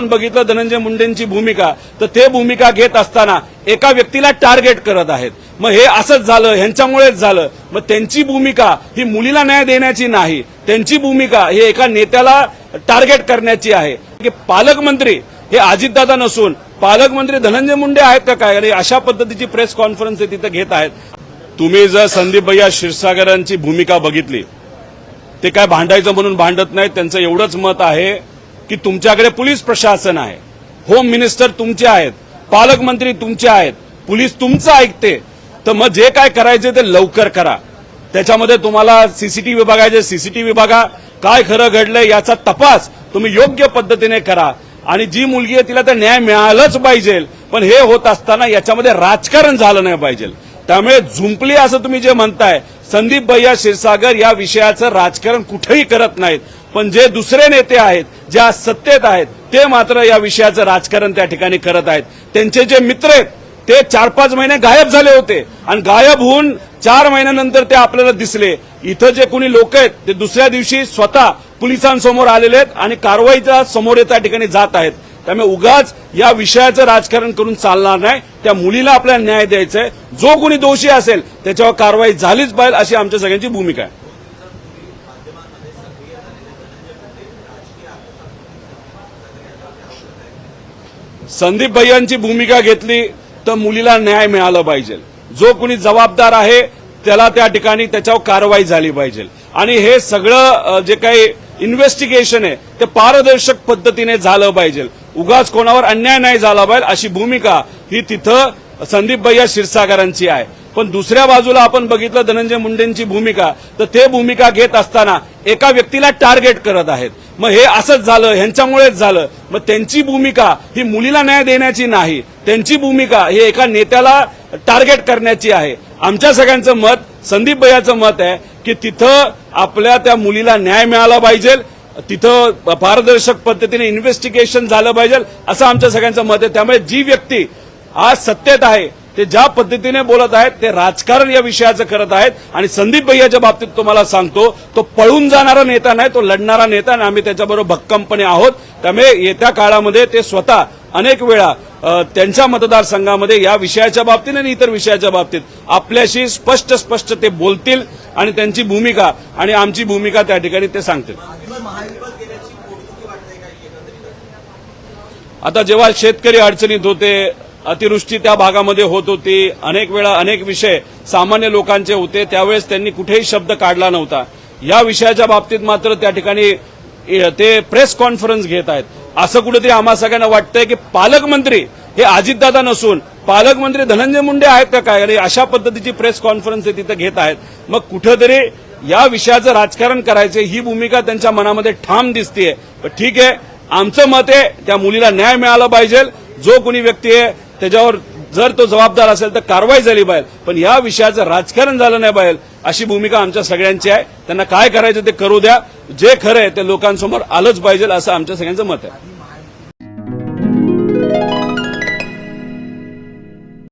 बघितलं धनंजय मुंडेंची भूमिका तर ते भूमिका घेत असताना एका व्यक्तीला टार्गेट करत आहेत. मग हे असंच झालं ह्यांच्यामुळेच झालं. मग त्यांची भूमिका ही मुलीला न्याय देण्याची नाही त्यांची भूमिका ही एका नेत्याला टार्गेट करण्याची आहे. की पालकमंत्री हे अजितदादा नसून पालकमंत्री धनंजय मुंडे आहेत का काय? आणि अशा पद्धतीची प्रेस कॉन्फरन्स ते तिथे घेत आहेत. तुम्ही जर संदीप भैया क्षीरसागरांची भूमिका बघितली ते काय भांडायचं म्हणून भांडत नाहीत त्यांचं एवढंच मत आहे. की तुमच्याकडे पोलीस प्रशासन आहे. होम मिनिस्टर तुमचे आहेत. पालकमंत्री तुमचे आहेत. पोलीस तुमचं ऐकते. तर मग जे काय करायचे ते लवकर करा. त्याच्यामध्ये तुम्हाला सीसीटीव्ही बघायचे. सीसीटीव्ही बघा. काय खरं घडलंय याचा तपास तुम्ही योग्य पद्धतीने करा. आणि जी मुलगी आहे तिला तर न्याय मिळालाच पाहिजे. पण हे होत असताना याच्यामध्ये राजकारण झालं नाही पाहिजे. त्यामुळे झुंपली असं तुम्ही जे म्हणताय संदीप भैया क्षीरसागर या विषयाचं राजकारण कुठेही करत नाहीत. पण जे दुसरे नेते आहेत जे आज सत्तेत आहेत ते मात्र या विषयाचं राजकारण त्या ठिकाणी करत आहेत. त्यांचे जे मित्र आहेत ते चार पाच महिने गायब झाले होते. आणि गायब होऊन चार महिन्यानंतर ते आपल्याला दिसले. इथं जे कोणी लोक आहेत ते दुसऱ्या दिवशी स्वतः पोलिसांसमोर आलेले आहेत आणि कारवाईच्या समोर त्या ठिकाणी जात आहेत. त्यामुळे उगाच या विषयाचं राजकारण करून चालणार नाही. त्या मुलीला आपल्याला न्याय द्यायचा आहे जो कोणी दोषी असेल त्याच्यावर कारवाई झालीच पाहिजे अशी आमच्या सगळ्यांची भूमिका आहे. संदीप भैयांची भूमिका घेतली तर मुलीला न्याय मिळाला पाहिजे. जो कोणी जबाबदार आहे त्याला त्या ठिकाणी त्याच्यावर कारवाई झाली पाहिजे. आणि हे सगळं जे काही इन्व्हेस्टिगेशन आहे ते पारदर्शक पद्धतीने झालं पाहिजे. उगाच कोणावर अन्याय नाही झाला पाहिजे अशी भूमिका ही तिथं संदीप भैया क्षीरसागरांची आहे. पण दुसऱ्या बाजूला आपण बघितलं धनंजय मुंडेंची भूमिका तर ते भूमिका घेत असताना एका व्यक्तीला टार्गेट करत आहेत. मग हे असंच झालं ह्यांच्यामुळेच झालं. मग त्यांची भूमिका ही मुलीला न्याय देण्याची नाही त्यांची भूमिका ही एका नेत्याला टार्गेट करण्याची आहे. आमच्या सगळ्यांचं मत संदीप भैयाचं मत आहे की तिथं आपल्या त्या मुलीला न्याय मिळाला पाहिजे तिथं पारदर्शक पद्धतीने इन्व्हेस्टिगेशन झालं पाहिजे असं आमच्या सगळ्यांचं मत आहे. त्यामुळे जी व्यक्ती आज सत्तेत आहे ते ज्या पद्धतीने बोलत आहेत ते राजकारण या विषयाचं करत आहेत. आणि संदीप भैयाच्या बाबतीत तुम्हाला सांगतो तो पळून जाणारा नेता नाही तो लढणारा नेता आणि आम्ही त्याच्याबरोबर भक्कमपणे आहोत. त्यामुळे येत्या काळामध्ये ते स्वतः अनेक वेळा त्यांच्या मतदारसंघामध्ये या विषयाच्या बाबतीत आणि इतर विषयाच्या बाबतीत आपल्याशी स्पष्ट स्पष्ट ते बोलतील आणि त्यांची भूमिका आणि आमची भूमिका त्या ठिकाणी ते सांगतील. आता जेव्हा शेतकरी अडचणीत होते अतिवृष्टी त्या भागामध्ये होत होती. अनेक वेळा अनेक विषय सामान्य लोकांचे होते. त्यावेळेस त्यांनी कुठेही शब्द काढला नव्हता. या विषयाच्या बाबतीत मात्र त्या ठिकाणी ते प्रेस कॉन्फरन्स घेत आहेत. असं कुठेतरी आम्हा सगळ्यांना वाटतंय की पालकमंत्री हे अजितदादा नसून पालकमंत्री धनंजय मुंडे आहेत का काय? आणि अशा पद्धतीची प्रेस कॉन्फरन्स ते तिथं घेत आहेत. मग कुठेतरी या विषयाचं राजकारण करायचं ही भूमिका त्यांच्या मनामध्ये ठाम दिसतीये. ठीक आहे. आमचं मत आहे त्या मुलीला न्याय मिळाला पाहिजे. जो कोणी व्यक्ती आहे त्याच्यावर जर तो जबाबदार असेल तर कारवाई झाली पाहिजे पण या विषयाचं राजकारण झालं नाही पाहिजे अशी भूमिका आमच्या सगळ्यांची आहे. त्यांना काय करायचं ते करू द्या. जे खरं आहे ते लोकांसमोर आलंच पाहिजे असं आमच्या सगळ्यांचं मत आहे.